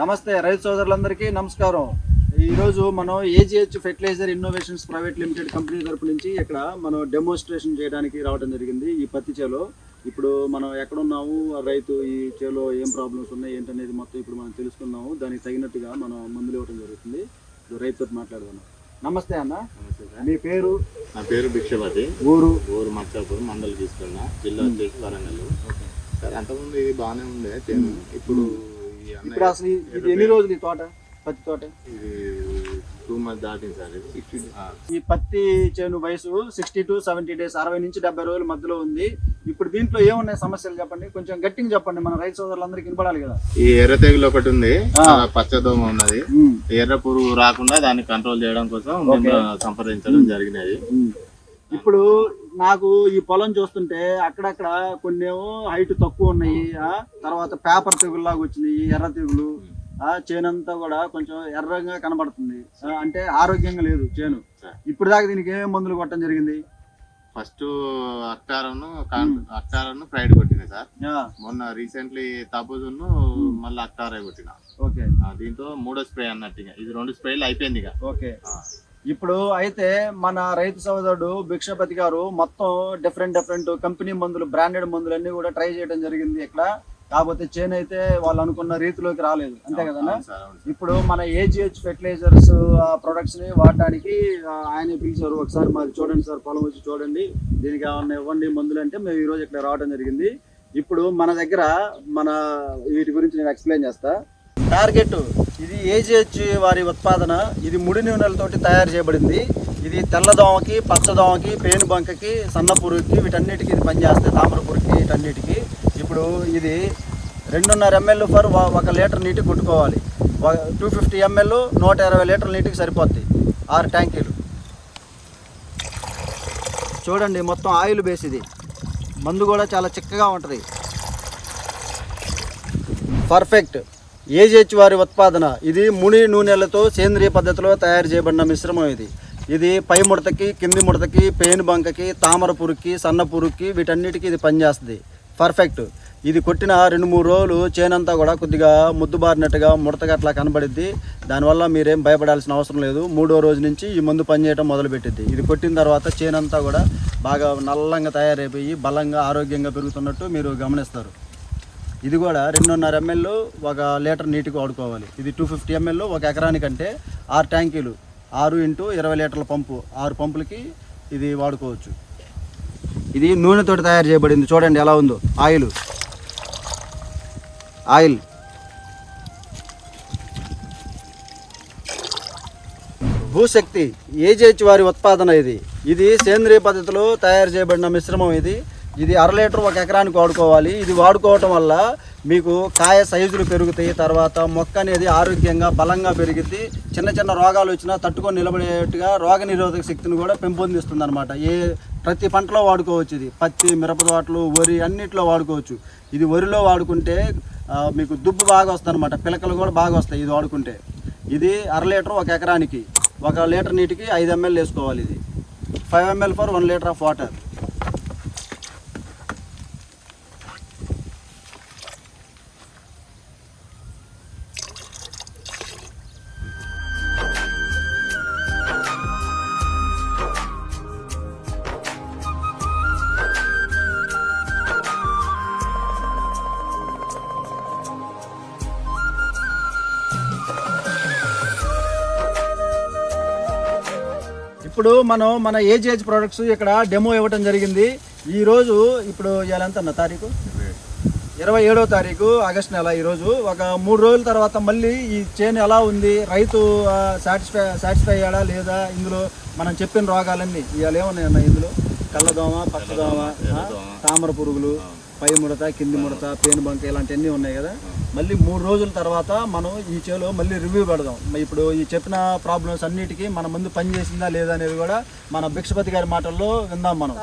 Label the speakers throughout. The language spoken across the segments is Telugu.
Speaker 1: నమస్తే రైతు సోదరులందరికీ నమస్కారం. ఈరోజు మనం AGH fertilizer innovations private limited company తరపు నుంచి ఇక్కడ మనం డెమోన్స్ట్రేషన్ చేయడానికి రావడం జరిగింది ఈ పత్తి చేలో. ఇప్పుడు మనం ఎక్కడున్నాము రైతు ఈ చేలో ఏం ప్రాబ్లమ్స్ ఉన్నాయి ఏంటనేది మొత్తం ఇప్పుడు మనం తెలుసుకున్నాము దానికి తగినట్టుగా మనం మందులు ఇవ్వడం జరుగుతుంది. రైతుతో మాట్లాడుతున్నాం నమస్తే అన్న. మీ పేరు?
Speaker 2: నా పేరు భిక్షపతి.
Speaker 1: ఊరు?
Speaker 2: ఊరు మచ్చాపూర్ మండలి తీసుకున్నా. జిల్లా వచ్చేసి వరంగల్. సార్ అంతకుముందు ఇది బాగానే ఉండే ఇప్పుడు
Speaker 1: ఇప్పుడు అసలు ఈ- ఇది ఎన్ని రోజులు ఈ తోట? పత్తి తోట?
Speaker 2: ఇది టూ మంత్ దాటింది సార్ ఇది. ఆ,
Speaker 1: ఈ పత్తి చేను వయసు సిక్స్టీ టు సెవెంటీ డేస్ అరవై నుంచి డెబ్బై రోజుల మధ్యలో ఉంది. ఇప్పుడు దీంట్లో ఏమున్నాయి సమస్యలు చెప్పండి? కొంచెం గట్టిగా చెప్పండి. మన రైతు సోదరులందరికీ వినపడాలి కదా?
Speaker 2: ఈ ఎర్ర తెగులు ఒకటి ఉంది. పచ్చదోమ ఉన్నది. ఎర్ర పురుగు రాకుండా దాన్ని కంట్రోల్ చేయడం కోసం మేము సంప్రదించడం జరిగినది.
Speaker 1: ఇప్పుడు నాకు ఈ పొలం చూస్తుంటే అక్కడక్కడ కొన్ని ఏమో హైట్ తక్కువ ఉన్నాయి ఆ తర్వాత పేపర్ తెగుల్లాగా వచ్చినాయి ఎర్ర తెగులు ఆ చేనంతా కూడా కొంచెం ఎర్రగా కనబడుతుంది. అంటే ఆరోగ్యంగా లేదు చేను. ఇప్పుడు దాకా దీనికి ఏం మందులు కొట్టడం జరిగింది?
Speaker 2: ఫస్ట్ అక్టారను అక్టారను ఫ్రైడ్ కొట్టిన సార్. మొన్న రీసెంట్లీ తపోజును మళ్ళీ అక్టారే కొట్టిన.
Speaker 1: ఓకే.
Speaker 2: దీంతో మూడో స్ప్రే అన్నట్టు ఇక. ఇది రెండు స్ప్రేలు అయిపోయింది ఇక.
Speaker 1: ఓకే. ఇప్పుడు అయితే మన రైతు సోదరుడు భిక్షపతి గారు మొత్తం డిఫరెంట్ డిఫరెంట్ కంపెనీ మందులు బ్రాండెడ్ మందులు అన్ని కూడా ట్రై చేయడం జరిగింది ఇక్కడ. కాకపోతే చేను అయితే వాళ్ళు అనుకున్న రీతిలోకి రాలేదు. అంతే
Speaker 2: సార్.
Speaker 1: ఇప్పుడు మన ఏజిహెచ్ ఫెర్టిలైజర్స్ ప్రొడక్ట్స్ని వాడడానికి ఆ, ఆయన పిలిచారు. ఒకసారి మాది చూడండి సార్ పొలం వచ్చి చూడండి. దీనికి ఏమన్నా ఇవ్వండి మందులు అంటే మేము ఈ రోజు ఇక్కడ రావడం జరిగింది. ఇప్పుడు మన దగ్గర మన వీటి గురించి నేను ఎక్స్ప్లెయిన్ చేస్తా. టార్గెట్ ఇది ఏజిహెచ్ వారి ఉత్పాదన. ఇది ముడి నూనెలతోటి తయారు చేయబడింది. ఇది తెల్లదోమకి పచ్చదోమకి పేను బంకకి సన్నపురుకి వీటన్నిటికీ ఇది పనిచేస్తాయి తామర పురుగుకి వీటన్నిటికీ. ఇప్పుడు ఇది రెండున్నర ఎంఎల్ ఫర్ ఒక లీటర్ నీటికి కొట్టుకోవాలి. టూ ఫిఫ్టీ ఎంఎల్ నూట ఇరవై లీటర్ల నీటికి సరిపోద్ది. ఆరు ట్యాంకీలు. చూడండి మొత్తం ఆయిల్ బేస్ ఇది మందు కూడా చాలా చిక్కగా ఉంటుంది. పర్ఫెక్ట్. ఏజిహెచ్ వారి ఉత్పాదన ఇది ముడి నూనెలతో సేంద్రియ పద్ధతిలో తయారు చేయబడిన మిశ్రమం ఇది. ఇది పై ముడతకి కింది ముడతకి పేను బంకకి తామర పురుగుకి సన్న పురుగుకి వీటన్నిటికీ ఇది పనిచేస్తుంది. పర్ఫెక్ట్. ఇది కొట్టిన రెండు మూడు రోజులు చేనంతా కూడా కొద్దిగా ముద్దుబారినట్టుగా ముడతగా అట్లా కనబడిద్ది. దానివల్ల మీరేం భయపడాల్సిన అవసరం లేదు. మూడో రోజు నుంచి ఈ మందు పనిచేయడం మొదలుపెట్టింది ఇది కొట్టిన తర్వాత చేనంతా కూడా బాగా నల్లంగా తయారైపోయి బలంగా ఆరోగ్యంగా పెరుగుతున్నట్టు మీరు గమనిస్తారు. ఇది కూడా రెండున్నర ఎంఎల్ ఒక లీటర్ నీటికి వాడుకోవాలి. ఇది టూ ఫిఫ్టీ ఎంఎల్ ఒక ఎకరానికంటే ఆరు ట్యాంకీలు ఆరు ఇంటూ ఇరవై లీటర్ల పంపు ఆరు పంపులకి ఇది వాడుకోవచ్చు. ఇది నూనెతోటి తయారు చేయబడింది. చూడండి ఎలా ఉందో. ఆయిల్. ఆయిల్. భూశక్తి ఏజేహెచ్ వారి ఉత్పాదన ఇది. ఇది సేంద్రియ పద్ధతిలో తయారు చేయబడిన మిశ్రమం ఇది. ఇది అర లీటర్ ఒక ఎకరానికి వాడుకోవాలి. ఇది వాడుకోవటం వల్ల మీకు కాయ సైజులు పెరుగుతాయి. తర్వాత మొక్క అనేది ఆరోగ్యంగా బలంగా పెరిగింది చిన్న చిన్న రోగాలు వచ్చినా తట్టుకొని నిలబడేట్టుగా రోగ నిరోధక శక్తిని కూడా పెంపొందిస్తుంది అనమాట ఏ ప్రతి పంటలో వాడుకోవచ్చు ఇది. పత్తి మిరపతోటలు వరి అన్నిట్లో వాడుకోవచ్చు. ఇది వరిలో వాడుకుంటే మీకు దుబ్బు బాగా వస్తుంది అనమాట పిలకలు కూడా బాగా వస్తాయి ఇది వాడుకుంటే. ఇది అర లీటర్ ఒక ఎకరానికి. ఒక లీటర్ నీటికి ఐదు ఎంఎల్ వేసుకోవాలి ఇది. Five ML for one litre of water. ఇప్పుడు మనం మన ఏజిహెచ్ ప్రొడక్ట్స్ ఇక్కడ డెమో ఇవ్వడం జరిగింది. ఈ రోజు ఇప్పుడు ఎంత అన్న తారీఖు? ఇరవై ఏడవ తారీఖు ఆగస్ట్ నెల ఈరోజు ఒక మూడు రోజుల తర్వాత మళ్ళీ ఈ చేను ఎలా ఉంది? రైతు సాటిస్ఫై సాటిస్ఫై అయ్యాడా లేదా? ఇందులో మనం చెప్పిన రోగాలన్నీ ఇవాళ ఏమున్నాయన్న ఇందులో? కళ్ళదోమ పచ్చదోమ తామర పురుగులు పై ముడత కింది ముడత పేను బంక ఇలాంటివన్నీ ఉన్నాయి కదా. మళ్ళీ మూడు రోజుల తర్వాత మనం ఈ చేలో మళ్ళీ రివ్యూ పెడదాం. ఇప్పుడు ఈ చెప్పిన ప్రాబ్లమ్స్ అన్నిటికీ మన మందు పనిచేసిందా లేదా అనేది కూడా మన భిక్షపతి గారి మాటల్లో విందాం మనం.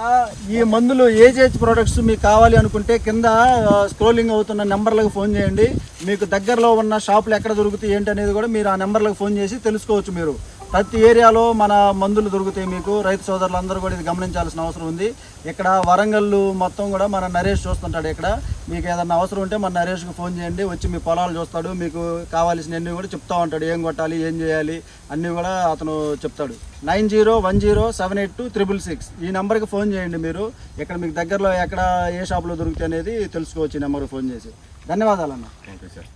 Speaker 1: ఈ మందులు ఏజేజ్ ప్రొడక్ట్స్ మీకు కావాలి అనుకుంటే కింద స్క్రోలింగ్ అవుతున్న నెంబర్లకు ఫోన్ చేయండి. మీకు దగ్గరలో ఉన్న షాపులు ఎక్కడ దొరుకుతాయి ఏంటి అనేది కూడా మీరు ఆ నెంబర్లకు ఫోన్ చేసి తెలుసుకోవచ్చు మీరు. ప్రతి ఏరియాలో మన మందులు దొరుకుతాయి మీకు. రైతు సోదరులందరూ కూడా ఇది గమనించాల్సిన అవసరం ఉంది. ఇక్కడ వరంగల్ మొత్తం కూడా మన నరేష్ చూస్తుంటాడు ఇక్కడ. మీకు ఏదన్నా అవసరం ఉంటే మన నరేష్కి ఫోన్ చేయండి. వచ్చి మీ పొలాలు చూస్తాడు. మీకు కావాల్సినవన్నీ కూడా చెప్తా ఉంటాడు. ఏం కొట్టాలి ఏం చేయాలి అన్నీ కూడా అతను చెప్తాడు. Nine zero one zero seven eight two triple six. ఈ నెంబర్కి ఫోన్ చేయండి మీరు. ఇక్కడ మీకు దగ్గరలో ఎక్కడ ఏ షాప్లో దొరుకుతాయి అనేది తెలుసుకోవచ్చు ఈ నెంబర్కి ఫోన్ చేసి. ధన్యవాదాలు అన్న
Speaker 2: ఓకే సార్.